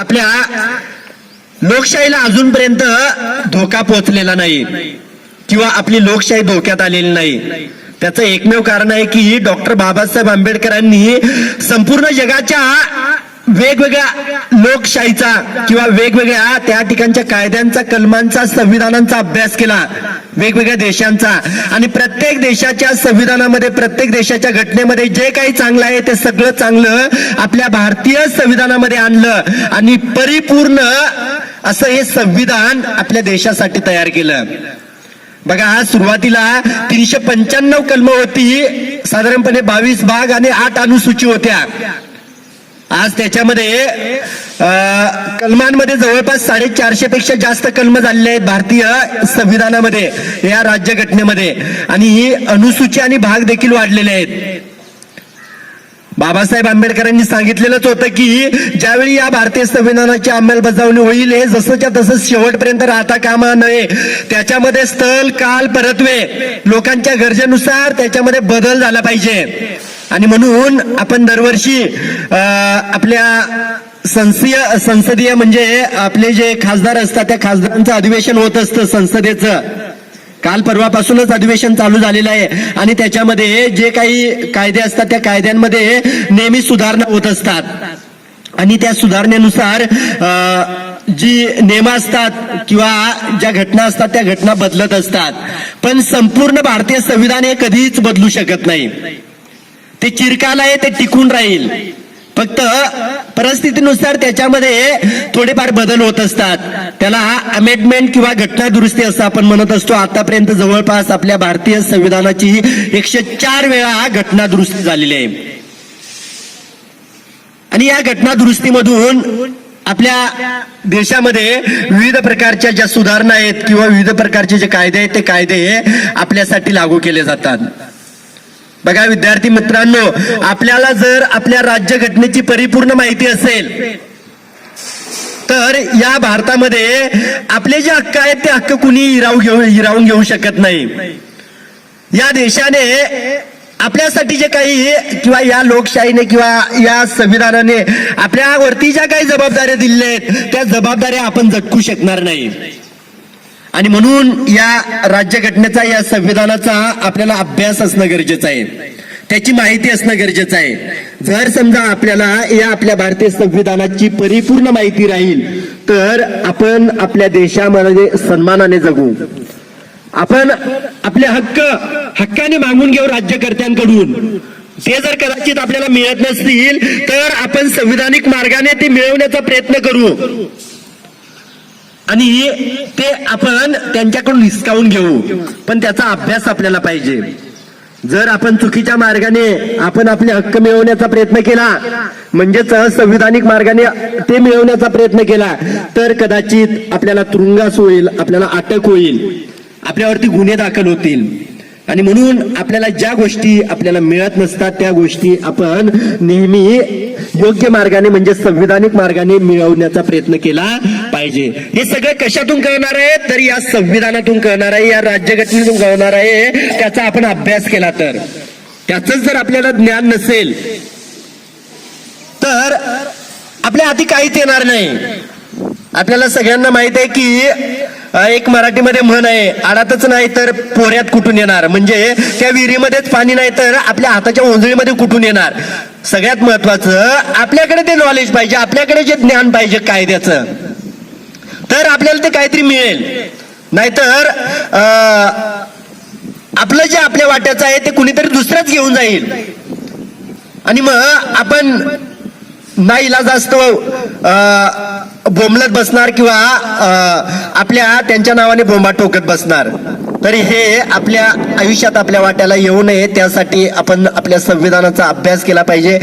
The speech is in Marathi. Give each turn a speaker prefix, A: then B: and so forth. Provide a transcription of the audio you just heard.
A: आपल्या लोकशाहीला अजूनपर्यंत धोका पोचलेला नाही. किंवा आपली लोकशाही धोक्यात आलेली नाही. त्याचं एकमेव कारण आहे की डॉक्टर बाबासाहेब आंबेडकरांनी संपूर्ण जगाच्या वेगवेगळ्या लोकशाहीचा किंवा वेगवेगळ्या त्या ठिकाणच्या कायद्यांचा कलमांचा संविधानांचा अभ्यास केला. वेगवेगळ्या देशांचा आणि प्रत्येक देशाच्या संविधानामध्ये प्रत्येक देशाच्या घटनेमध्ये जे काही चांगलं आहे ते सगळं चांगलं आपल्या भारतीय संविधानामध्ये आणलं आणि परिपूर्ण असं हे संविधान आपल्या देशासाठी तयार केलं. बघा सुरुवातीला तीनशे पंच्याण्णव कलम होती साधारणपणे बावीस भाग आणि आठ अनुसूची होत्या. आज त्याच्यामध्ये कलमांमध्ये जवळपास साडेचारशे पेक्षा जास्त कलम झालेले आहेत भारतीय संविधानामध्ये या राज्यघटनेमध्ये. आणि ही अनुसूची आणि भाग देखील वाढलेले आहेत. बाबासाहेब आंबेडकरांनी सांगितलेलंच होतं की ज्यावेळी या भारतीय संविधानाची अंमलबजावणी होईल हे जसंच्या तसं शेवटपर्यंत राहता कामा नये. त्याच्यामध्ये स्थल काल परत्वे लोकांच्या गरजेनुसार त्याच्यामध्ये बदल झाला पाहिजे. आणि म्हणून आपण दरवर्षी आपल्या संसदीय संसदीय म्हणजे आपले जे खासदार असतात त्या खासदारांचं अधिवेशन होत असतं संसदेचं. काल परवापासूनच अधिवेशन चालू झालेलं आहे. आणि त्याच्यामध्ये जे काही कायदे असतात त्या कायद्यांमध्ये नेहमी सुधारणा होत असतात. आणि त्या सुधारणेनुसार जी नियम असतात किंवा ज्या घटना असतात त्या घटना बदलत असतात. पण संपूर्ण भारतीय संविधान हे कधीच बदलू शकत नाही. ते चिरकाल आहे ते टिकून राहील. फक्त परिस्थितीनुसार त्याच्यामध्ये थोडेफार बदल होत असतात. त्याला अमेंडमेंट किंवा घटना दुरुस्ती असं आपण म्हणत असतो. आतापर्यंत जवळपास आपल्या भारतीय संविधानाची एकशे चार वेळा घटना दुरुस्ती झालेली आहे. आणि या घटना दुरुस्तीमधून आपल्या देशामध्ये विविध प्रकारच्या ज्या सुधारणा आहेत किंवा विविध प्रकारचे जे कायदे आहेत ते कायदे आपल्यासाठी लागू केले जातात. बघा विद्यार्थी मित्रांनो आपल्याला जर आपल्या राज्यघटनेची परिपूर्ण माहिती असेल तर या भारतामध्ये आपले जे हक्क आहेत ते हक्क कुणी हिरावून घेऊ हिरावून घेऊ शकत नाही. या देशाने आपल्यासाठी जे काही किंवा या लोकशाहीने किंवा या संविधानाने आपल्यावरती ज्या काही जबाबदाऱ्या दिलेल्या आहेत त्या जबाबदाऱ्या आपण झटकू शकणार नाही. आणि म्हणून या राज्यघटनेचा या संविधानाचा आपल्याला अभ्यास असणं गरजेचं आहे. त्याची माहिती असणं गरजेचं आहे. जर समजा आपल्याला या आपल्या भारतीय संविधानाची परिपूर्ण माहिती राहील तर आपण आपल्या देशामध्ये सन्मानाने जगू. आपण आपले हक्क हक्काने मागून घेऊ राज्यकर्त्यांकडून. ते जर कदाचित आपल्याला मिळत नसतील तर आपण संविधानिक मार्गाने ते मिळवण्याचा प्रयत्न करू. आणि ते आपण त्यांच्याकडून हिसकावून घेऊ. पण त्याचा अभ्यास आपल्याला पाहिजे. जर आपण चुकीच्या मार्गाने आपण आपले हक्क मिळवण्याचा प्रयत्न केला म्हणजेच संविधानिक मार्गाने ते मिळवण्याचा प्रयत्न केला तर कदाचित आपल्याला तुरुंगास होईल आपल्याला अटक होईल. आपल्यावरती गुन्हे दाखल होतील. आणि म्हणून आपल्याला ज्या गोष्टी आपल्याला मिळत नसतात त्या गोष्टी आपण नेहमी योग्य मार्गाने म्हणजे संविधानिक मार्गाने मिळवण्याचा प्रयत्न केला पाहिजे. हे सगळं कशातून कळणार आहे? तर या संविधानातून कळणार आहे या राज्यघटनेतून कळणार आहे त्याचा आपण अभ्यास केला तर. त्याच जर आपल्याला ज्ञान नसेल तर आपल्या हाती काहीच येणार नाही. आपल्याला सगळ्यांना माहीत आहे की एक मराठीमध्ये म्हण आहे आडातच नाही तर पोऱ्यात कुठून येणार? म्हणजे त्या विहिरीमध्येच पाणी नाही तर आपल्या हाताच्या ओंजळीमध्ये कुठून येणार? सगळ्यात महत्वाचं आपल्याकडे ते नॉलेज पाहिजे आपल्याकडे जे ज्ञान पाहिजे कायद्याचं. तर आपल्याला ते काहीतरी मिळेल. नाहीतर आपलं जे आपल्या वाट्याचं आहे ते कुणीतरी दुसरंच घेऊन जाईल. आणि मग आपण नाईला असतो बोंबलत बसणार किंवा अं, आपल्या त्यांच्या नावाने बोंबा टोकत बसणार. तरी हे आपल्या आयुष्यात आपल्या वाट्याला येऊ नये त्यासाठी आपण आपल्या संविधानाचा अभ्यास केला पाहिजे.